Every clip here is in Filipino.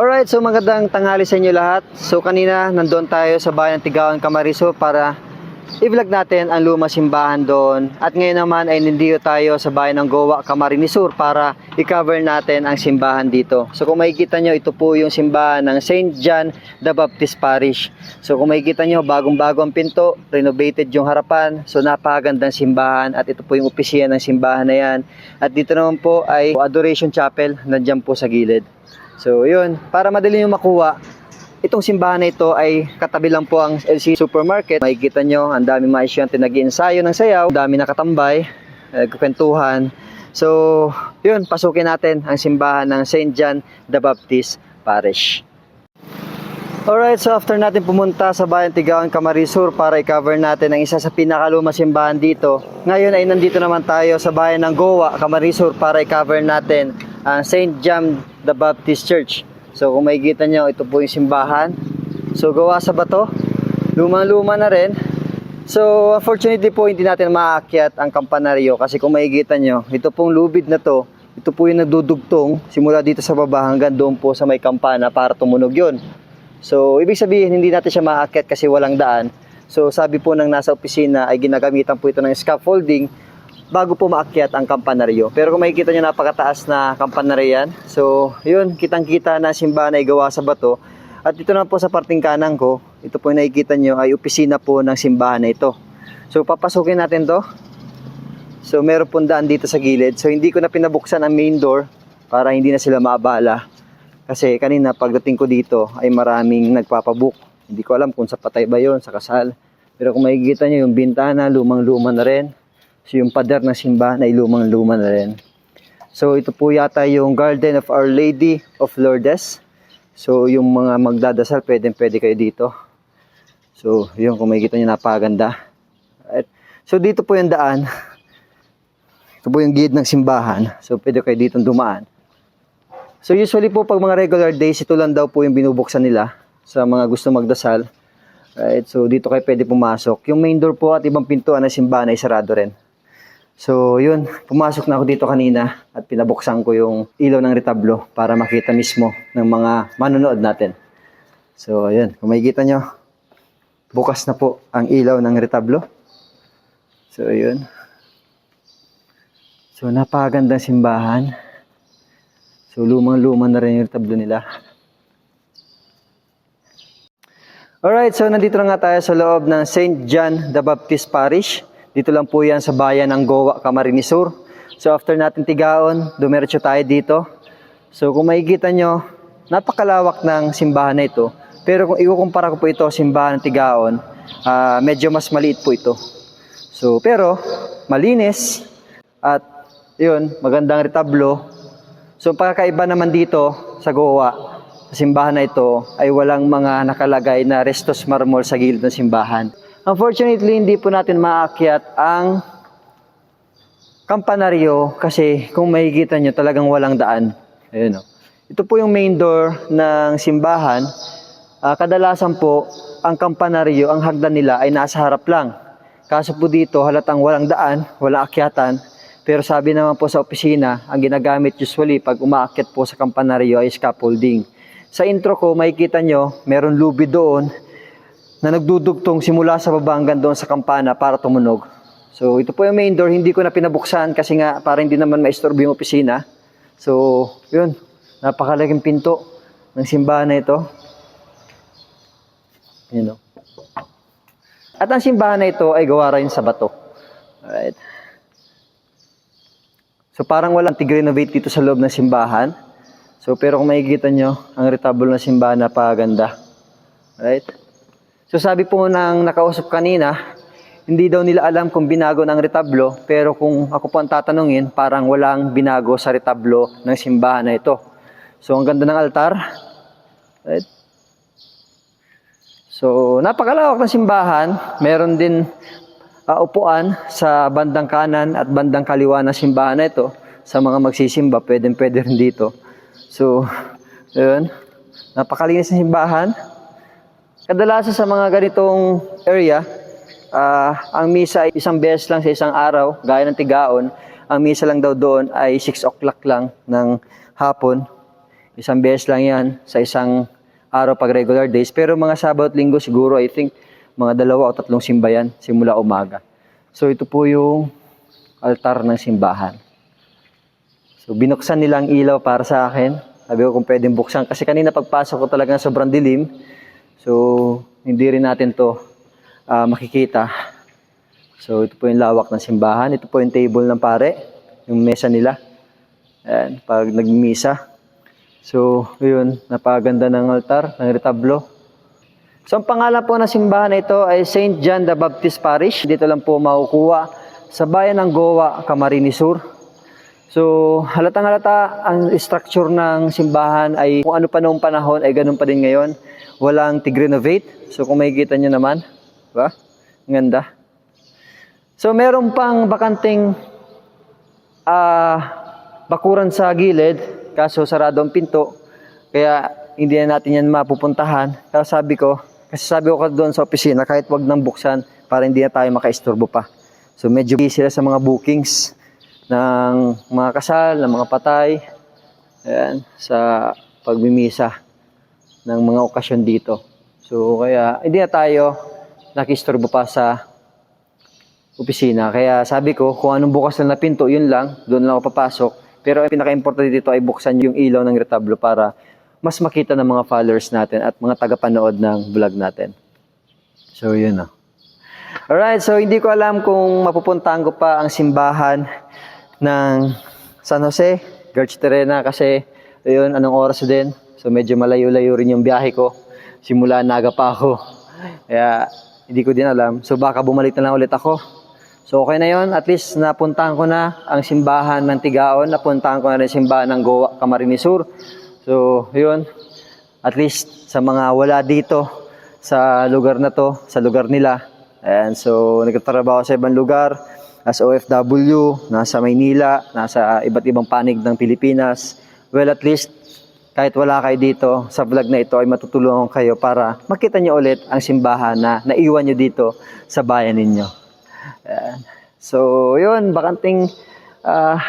Alright, so magandang tanghali sa inyo lahat. So kanina nandun tayo sa bayan ng Tigaon, Camariso para i-vlog natin ang lumang simbahan doon. At ngayon naman ay nandito tayo sa bayan ng Goa, Camarines Sur para i-cover natin ang simbahan dito. So kung makikita nyo, ito po yung simbahan ng St. John the Baptist Parish. So kung makikita nyo, bagong-bago ang pinto, renovated yung harapan. So napakagandang simbahan at ito po yung opisina ng simbahan na yan. At dito naman po ay Adoration Chapel, nandyan po sa gilid. So yun, para madali nyo makuha, itong simbahan na ito ay katabi lang po ang LC Supermarket. Makikita nyo, ang dami mga estudyante nag-iensayo ng sayaw, ang dami nakatambay, nagkukwentuhan. So yun, pasukin natin ang simbahan ng St. John the Baptist Parish. Alright, so after natin pumunta sa bayan Tigaon, Camarisur para i-cover natin ang isa sa pinakalumang simbahan dito. Ngayon ay nandito naman tayo sa bayan ng Goa, Camarisur para i-cover natin ang St. John the Baptist Church. So kung makikita nyo, ito po yung simbahan. So gawa sa bato, lumang-luma na rin. So unfortunately po hindi natin maakyat ang kampanaryo kasi kung makikita nyo, ito pong lubid na to, ito po yung nagdudugtong simula dito sa baba hanggang doon po sa may kampana para tumunog yon. So, ibig sabihin, hindi natin siya maakyat kasi walang daan. So, sabi po ng nasa opisina ay ginagamitan po ito ng scaffolding bago po maakyat ang kampanaryo. Pero kung makikita nyo, napakataas na kampanaryo yan. So, yun, kitang-kita na simbahan ay gawa sa bato. At ito na po sa parting kanan ko, ito po yung nakikita nyo ay opisina po ng simbahan na ito. So, papasukin natin to. So, meron pong daan dito sa gilid. So, hindi ko na pinabuksan ang main door para hindi na sila maabala. Kasi kanina pagdating ko dito ay maraming nagpapabook. Hindi ko alam kung sa patay ba yon sa kasal. Pero kung makikita nyo yung bintana, lumang-luma na rin. So yung pader ng simbahan ay lumang-luma na rin. So ito po yata yung Garden of Our Lady of Lourdes. So yung mga magdadasal, pwede pwede kayo dito. So yun, kung makikita nyo, napakaganda. Right. So dito po yung daan. Ito po yung gate ng simbahan. So pwede kayo dito dumaan. So usually po pag mga regular days, ito lang daw po yung binubuksan nila sa mga gusto magdasal. Right? So dito kayo pwede pumasok. Yung main door po at ibang pintuan ng simbahan ay sarado rin. So yun, pumasok na ako dito kanina at pinabuksan ko yung ilaw ng retablo para makita mismo ng mga manonood natin. So yun, kung makikita nyo, bukas na po ang ilaw ng retablo. So yun. So napakagandang simbahan. So lumang-luma na rin yung retablo nila. Alright, so nandito na nga tayo sa loob ng St. John the Baptist Parish. Dito lang po yan sa bayan ng Goa, Camarines Sur. So after natin tigaon, dumiretso tayo dito. So kung makikita nyo, napakalawak ng simbahan na ito. Pero kung ikukumpara ko po ito simbahan ng tigaon, ah, medyo mas maliit po ito. So pero malinis at yun, magandang retablo. So pagkakaiba naman dito sa Goa, sa simbahan na ito ay walang mga nakalagay na restos marmol sa gilid ng simbahan. Unfortunately, hindi po natin maakyat ang kampanaryo kasi kung makikita nyo talagang walang daan. Ayun, oh. Ito po yung main door ng simbahan. Ah, kadalasan po, ang kampanaryo, ang hagdan nila ay nasa harap lang. Kaso po dito, halatang walang daan, wala akyatan. Pero sabi naman po sa opisina, ang ginagamit usually pag umaakyat po sa kampanaryo ay scaffolding. Sa intro ko, makikita nyo, meron lubi doon na nagdudugtong simula sa baba hanggang doon sa kampana para tumunog. So ito po yung main door, hindi ko na pinabuksan kasi nga para hindi naman maistorbo yung opisina. So yun, napakalaking pinto ng simbahan na ito. Yun o. At ang simbahan na ito ay gawa rin sa bato. Alright. So parang walang tig-renovate dito sa loob ng simbahan. So pero kung makikita nyo, ang retablo ng simbahan napakaganda. Right? So sabi po ng nakausap kanina, hindi daw nila alam kung binago ng retablo, pero kung ako po ang tatanungin, parang walang binago sa retablo ng simbahan na ito. So ang ganda ng altar. So napakalawak ng simbahan, meron din uh, upuan sa bandang kanan at bandang kaliwa ng simbahan na ito. Sa mga magsisimba, pwedeng pwede rin dito. So, yun. Napakalinis ng simbahan. Kadalasan sa mga ganitong area, ah, ang misa ay isang beses lang sa isang araw, gaya ng tigaon. Ang misa lang daw doon ay 6 o'clock lang ng hapon. Isang beses lang yan sa isang araw pag regular days. Pero mga Sabado at Linggo siguro, I think, mga dalawa o tatlong simbayan simula umaga. So ito po yung altar ng simbahan. So binuksan nila ang ilaw para sa akin. Sabi ko kung pwedeng buksan. Kasi kanina pagpasok ko talaga sobrang dilim. So hindi rin natin to ah, makikita. So ito po yung lawak ng simbahan. Ito po yung table ng pare. Yung mesa nila. Ayan, pag nagmisa. So, yun, napaganda ng altar, ng retablo. So, ang pangalan po ng simbahan na ito ay St. John the Baptist Parish. Dito lang po makukuha sa bayan ng Goa, Camarines Sur. So, halatang halata ang structure ng simbahan ay kung ano pa noong panahon ay ganun pa din ngayon. Walang tig-renovate. So, kung makikita nyo naman, ba? Ang ganda. So, meron pang bakanting ah bakuran sa gilid, kaso sarado ang pinto. Kaya hindi na natin yan mapupuntahan. Kaya sabi ko, kasi sabi ko doon sa opisina, kahit wag nang buksan para hindi na tayo makaisturbo pa. So medyo busy sila sa mga bookings ng mga kasal, ng mga patay, ayan, sa pagmimisa ng mga okasyon dito. So kaya hindi na tayo nakisturbo pa sa opisina. Kaya sabi ko, kung anong bukas na pinto, yun lang, doon lang ako papasok. Pero ang pinaka-importante dito ay buksan yung ilaw ng retablo para mas makita ng mga followers natin at mga tagapanood ng vlog natin. So, yun o. Alright, so hindi ko alam kung mapupuntahan ko pa ang simbahan ng San Jose, Garch Terena kasi yun, anong oras din. So medyo malayo-layo rin yung biyahe ko. Simula naga pa ako. Kaya hindi ko din alam. So baka bumalik na lang ulit ako. So okay na yon at least napuntahan ko na ang simbahan ng Tigaon, napuntahan ko na rin simbahan ng Goa, Camarines Sur. So yun, at least sa mga wala dito sa lugar na to, sa lugar nila. And so nagtatrabaho sa ibang lugar as OFW, nasa Maynila, nasa iba't ibang panig ng Pilipinas. Well, at least kahit wala kayo dito sa vlog na ito ay matutulungan kayo para makita nyo ulit ang simbahan na naiwan nyo dito sa bayan ninyo. Ayan. So, yun, bakanting ah,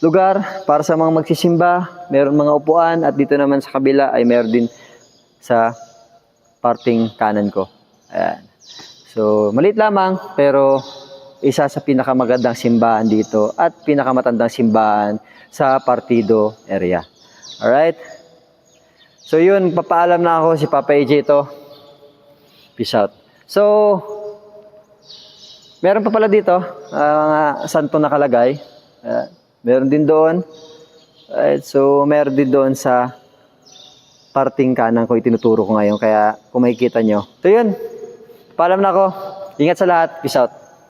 lugar para sa mga magsisimba. Meron mga upuan at dito naman sa kabila ay meron din sa parting kanan ko. Ayan. So, maliit lamang pero isa sa pinakamagandang simbahan dito at pinakamatandang simbahan sa Partido area. Alright? So, yun, papaalam na ako si Papa AJ ito. Peace out. So, Meron pa pala dito, ah, mga santo nakalagay. Uh, meron din doon. Alright, so, meron din doon sa parting kanan ko itinuturo ko ngayon. Kaya kung makikita nyo. So yun, paalam na ako. Ingat sa lahat. Peace out.